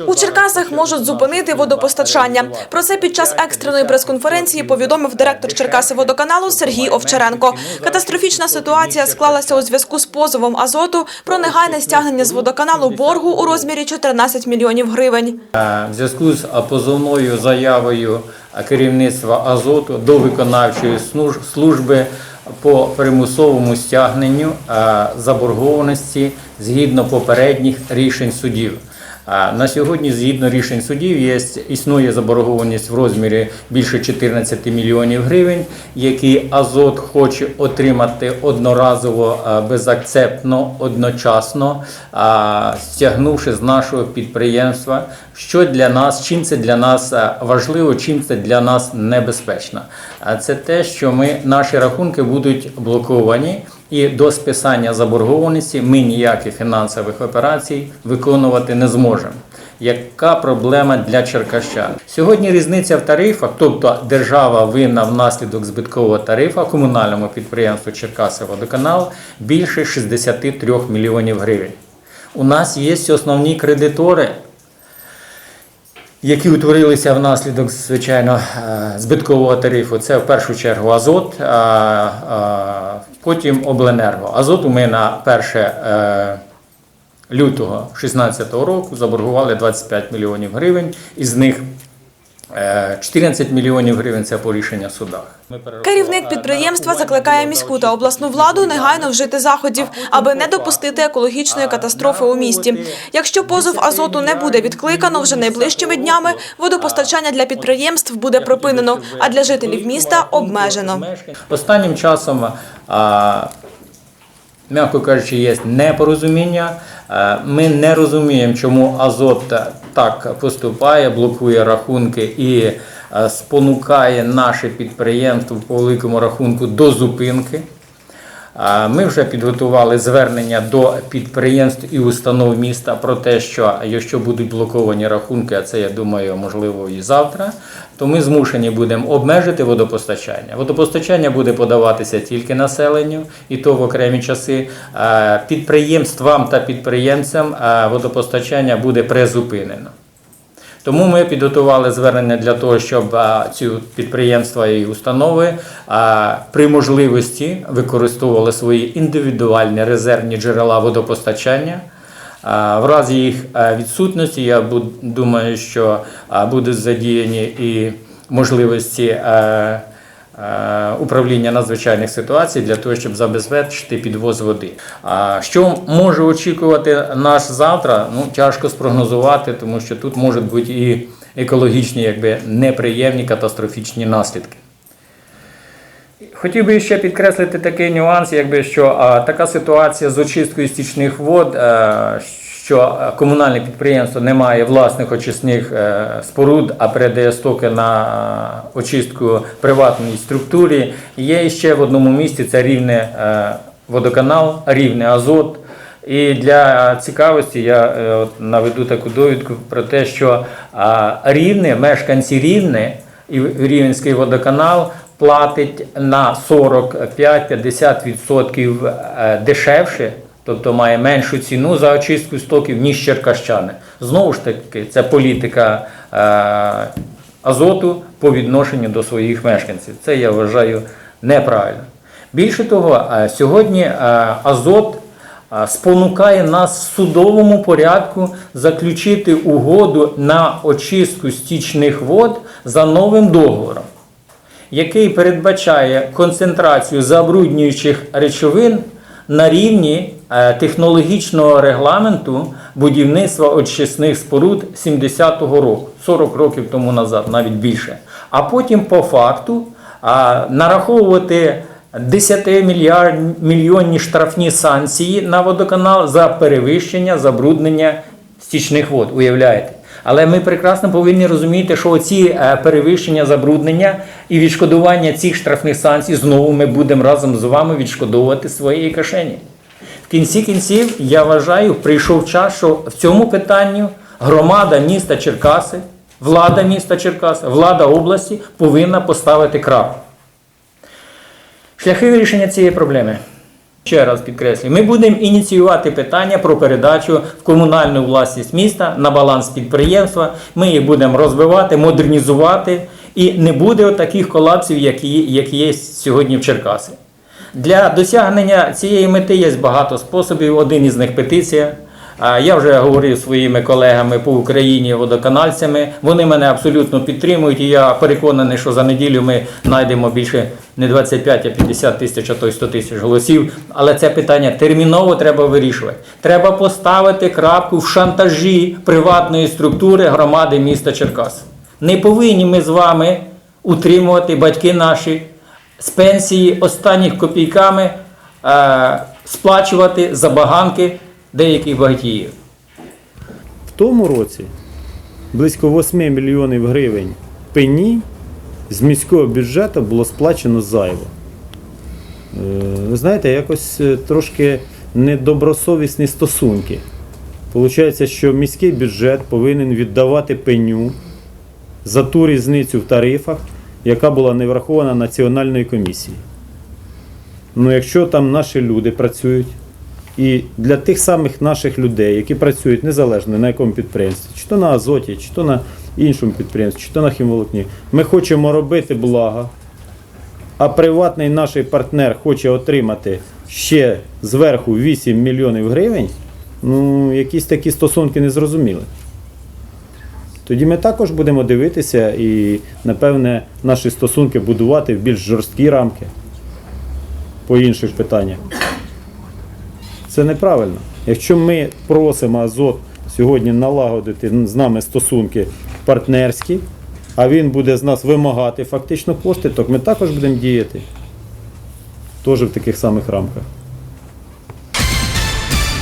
У Черкасах можуть зупинити водопостачання. Про це під час екстреної прес-конференції повідомив директор Черкаси-водоканалу Сергій Овчаренко. Катастрофічна ситуація склалася у зв'язку з позовом Азоту про негайне стягнення з водоканалу боргу у розмірі 14 мільйонів гривень. Е, В зв'язку з позовною заявою керівництва Азоту до виконавчої служби по примусовому стягненню е, заборгованості згідно попередніх рішень судів. На сьогодні, згідно рішень судів, є, існує заборгованість в розмірі більше 14 мільйонів гривень, які Азот хоче отримати одноразово безакцептно, одночасно, стягнувши з нашого підприємства. Що для нас, чим це для нас важливо, чим це для нас небезпечно? Це те, що ми наші рахунки будуть блоковані. І до списання заборгованості ми ніяких фінансових операцій виконувати не зможемо. Яка проблема для черкащан? Сьогодні різниця в тарифах, тобто держава винна внаслідок збиткового тарифа комунальному підприємству Черкаси водоканал більше 63 мільйонів гривень. У нас є основні кредитори, які утворилися внаслідок, звичайно, е, збиткового тарифу. Це в першу чергу Азот, потім Обленерго. Азот ми на 1 е, лютого 2016 року заборгували 25 мільйонів гривень, із них 14 мільйонів гривень це по рішення перерахували- Керівник підприємства закликає міську та обласну владу негайно вжити заходів, аби не допустити екологічної катастрофи у місті. Якщо позов Азоту не буде відкликано вже найближчими днями, водопостачання для підприємств буде припинено, а для жителів міста обмежено. Останнім часом, м'яко кажучи, є непорозуміння. Е, Ми не розуміємо, чому Азот так поступає, блокує рахунки і е, спонукає наше підприємство по великому рахунку до зупинки. Ми вже підготували звернення до підприємств і установ міста про те, що якщо будуть блоковані рахунки, а це я думаю, можливо, і завтра, то ми змушені будемо обмежити водопостачання. Водопостачання буде подаватися тільки населенню, і то в окремі часи. Підприємствам та підприємцям водопостачання буде призупинено. Тому ми підготували звернення для того, щоб ці підприємства і установи при можливості використовували свої індивідуальні резервні джерела водопостачання. В разі їх відсутності, я думаю, що будуть задіяні і можливості управління надзвичайних ситуацій для того, щоб забезпечити підвоз води. А що може очікувати нас завтра? Ну тяжко спрогнозувати, тому що тут можуть бути і екологічні, якби неприємні катастрофічні наслідки. Хотів би ще підкреслити такий нюанс, якби що а, така ситуація з очисткою стічних вод, е, що е, комунальне підприємство не має власних очисних е, споруд, а передає стоки на е, очистку приватній структурі. Є ще в одному місті це рівне водоканал, рівне азот. І для цікавості я наведу таку довідку про те, що рівне, мешканці рівне і Рівненський водоканал платить на 45-50% е, дешевше, тобто має меншу ціну за очистку стоків, ніж черкащани. Знову ж таки, це політика е, азоту по відношенню до своїх мешканців. Це я вважаю неправильно. Більше того, е, сьогодні е, азот спонукає нас в судовому порядку заключити угоду на очистку стічних вод за новим договором, який передбачає концентрацію забруднюючих речовин на рівні технологічного регламенту будівництва очисних споруд 70-го року, 40 років тому назад, навіть більше. А потім по факту нараховувати 10 мільярд, мільйонні штрафні санкції на водоканал за перевищення забруднення стічних вод. Уявляєте? Але ми прекрасно повинні розуміти, що ці перевищення забруднення і відшкодування цих штрафних санкцій знову ми будемо разом з вами відшкодовувати своєї кишені. Кінці кінців я вважаю, прийшов час, що в цьому питанні громада міста Черкаси, влада міста Черкаси, влада області повинна поставити крапку. Шляхи вирішення цієї проблеми. Ще раз підкреслюю, ми будемо ініціювати питання про передачу в комунальну власність міста на баланс підприємства. Ми їх будемо розвивати, модернізувати, і не буде таких колапсів, які, які є сьогодні в Черкаси. Для досягнення цієї мети є багато способів. Один із них петиція. Я вже говорив своїми колегами по Україні, водоканальцями. Вони мене абсолютно підтримують, і я переконаний, що за неділю ми знайдемо більше не 25, а 50 тисяч, а то й 100 тисяч голосів. Але це питання терміново треба вирішувати. Треба поставити крапку в шантажі приватної структури громади міста Черкас. Не повинні ми з вами утримувати батьки наші з пенсії останніх копійками е, сплачувати забаганки деяких багатіїв. В тому році близько 8 мільйонів гривень пені з міського бюджету було сплачено зайво. Е, знаєте, якось е, трошки недобросовісні стосунки. Получається, що міський бюджет повинен віддавати пеню за ту різницю в тарифах, яка була не врахована Національною комісією. Ну, якщо там наші люди працюють, і для тих самих наших людей, які працюють незалежно на якому підприємстві, чи то на Азоті, чи то на іншому підприємстві, чи то на хімволокні, ми хочемо робити благо, а приватний наш партнер хоче отримати ще зверху 8 мільйонів гривень, ну, якісь такі стосунки незрозуміли. Тоді ми також будемо дивитися і, напевне, наші стосунки будувати в більш жорсткі рамки по інших питаннях. Це неправильно. Якщо ми просимо Азот сьогодні налагодити з нами стосунки партнерські, а він буде з нас вимагати фактично кошти, то ми також будемо діяти. Теж в таких самих рамках.